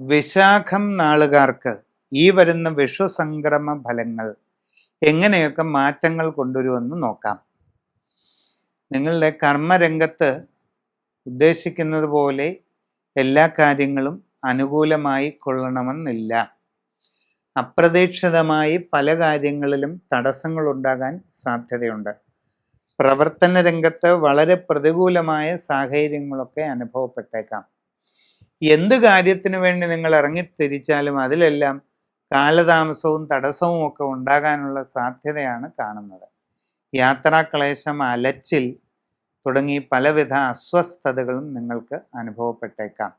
വിശാഖം നാളുകാർക്ക് ഈ വരുന്ന വിഷുസംക്രമ ഫലങ്ങൾ എങ്ങനെയൊക്കെ മാറ്റങ്ങൾ കൊണ്ടുവരുമെന്ന് നോക്കാം. നിങ്ങളുടെ കർമ്മരംഗത്ത് ഉദ്ദേശിക്കുന്നത് പോലെ എല്ലാ കാര്യങ്ങളും അനുകൂലമായി കൊള്ളണമെന്നില്ല. അപ്രതീക്ഷിതമായി പല കാര്യങ്ങളിലും തടസ്സങ്ങൾ ഉണ്ടാകാൻ സാധ്യതയുണ്ട്. പ്രവർത്തന രംഗത്ത് വളരെ പ്രതികൂലമായ സാഹചര്യങ്ങളൊക്കെ അനുഭവപ്പെട്ടേക്കാം. എന്ത് കാര്യത്തിന് വേണ്ടി നിങ്ങൾ ഇറങ്ങിത്തിരിച്ചാലും അതിലെല്ലാം കാലതാമസവും തടസ്സവും ഒക്കെ ഉണ്ടാകാനുള്ള സാധ്യതയാണ് കാണുന്നത്. യാത്രാക്ലേശം അലച്ചിൽ തുടങ്ങി പലവിധ അസ്വസ്ഥതകളും നിങ്ങൾക്ക് അനുഭവപ്പെട്ടേക്കാം.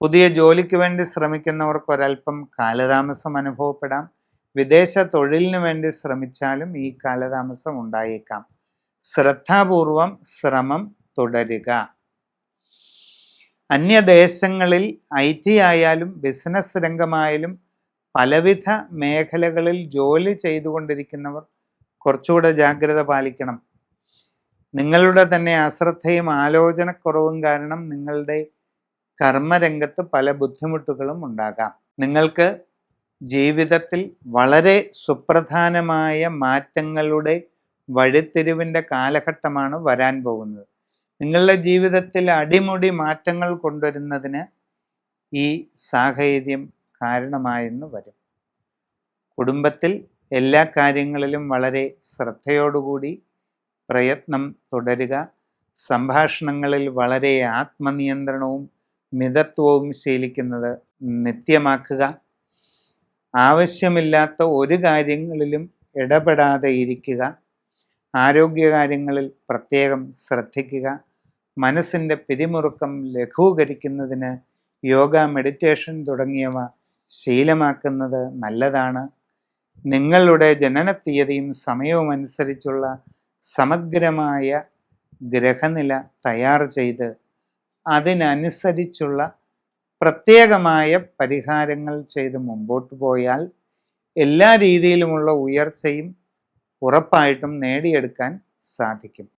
പുതിയ ജോലിക്ക് വേണ്ടി ശ്രമിക്കുന്നവർക്ക് ഒരല്പം കാലതാമസം അനുഭവപ്പെടാം. വിദേശ തൊഴിലിന് വേണ്ടി ശ്രമിച്ചാലും ഈ കാലതാമസം ഉണ്ടായേക്കാം. ശ്രദ്ധാപൂർവം ശ്രമം തുടരുക. അന്യദേശങ്ങളിൽ ഐ ടി ആയാലും ബിസിനസ് രംഗമായാലും പലവിധ മേഖലകളിൽ ജോലി ചെയ്തുകൊണ്ടിരിക്കുന്നവർ കുറച്ചുകൂടെ ജാഗ്രത പാലിക്കണം. നിങ്ങളുടെ തന്നെ അശ്രദ്ധയും ആലോചനക്കുറവും കാരണം നിങ്ങളുടെ കർമ്മരംഗത്ത് പല ബുദ്ധിമുട്ടുകളും ഉണ്ടാകാം. നിങ്ങൾക്ക് ജീവിതത്തിൽ വളരെ സുപ്രധാനമായ മാറ്റങ്ങളുടെ വഴിത്തിരിവിന്റെ കാലഘട്ടമാണ് വരാൻ പോകുന്നത്. നിങ്ങളുടെ ജീവിതത്തിൽ അടിമുടി മാറ്റങ്ങൾ കൊണ്ടുവരുന്നതിന് ഈ സാഹചര്യം കാരണമായെന്ന് വരും. കുടുംബത്തിൽ എല്ലാ കാര്യങ്ങളിലും വളരെ ശ്രദ്ധയോടുകൂടി പ്രയത്നം തുടരുക. സംഭാഷണങ്ങളിൽ വളരെ ആത്മനിയന്ത്രണവും മിതത്വവും ശീലിക്കുന്നത് നിത്യമാക്കുക. ആവശ്യമില്ലാത്ത ഒരു കാര്യങ്ങളിലും ഇടപെടാതെ ഇരിക്കുക. ആരോഗ്യകാര്യങ്ങളിൽ പ്രത്യേകം ശ്രദ്ധിക്കുക. മനസ്സിന്റെ പിരിമുറുക്കം ലഘൂകരിക്കുന്നതിന് യോഗ മെഡിറ്റേഷൻ തുടങ്ങിയവ ശീലമാക്കുന്നത് നല്ലതാണ്. നിങ്ങളുടെ ജനന തീയതിയും സമയവും അനുസരിച്ചുള്ള സമഗ്രമായ ഗ്രഹനില തയ്യാർ ചെയ്ത് അതിനനുസരിച്ചുള്ള പ്രത്യേകമായ പരിഹാരങ്ങൾ ചെയ്ത് മുമ്പോട്ട് പോയാൽ എല്ലാ രീതിയിലുമുള്ള ഉയർച്ചയും ഉറപ്പായിട്ടും നേടിയെടുക്കാൻ സാധിക്കും.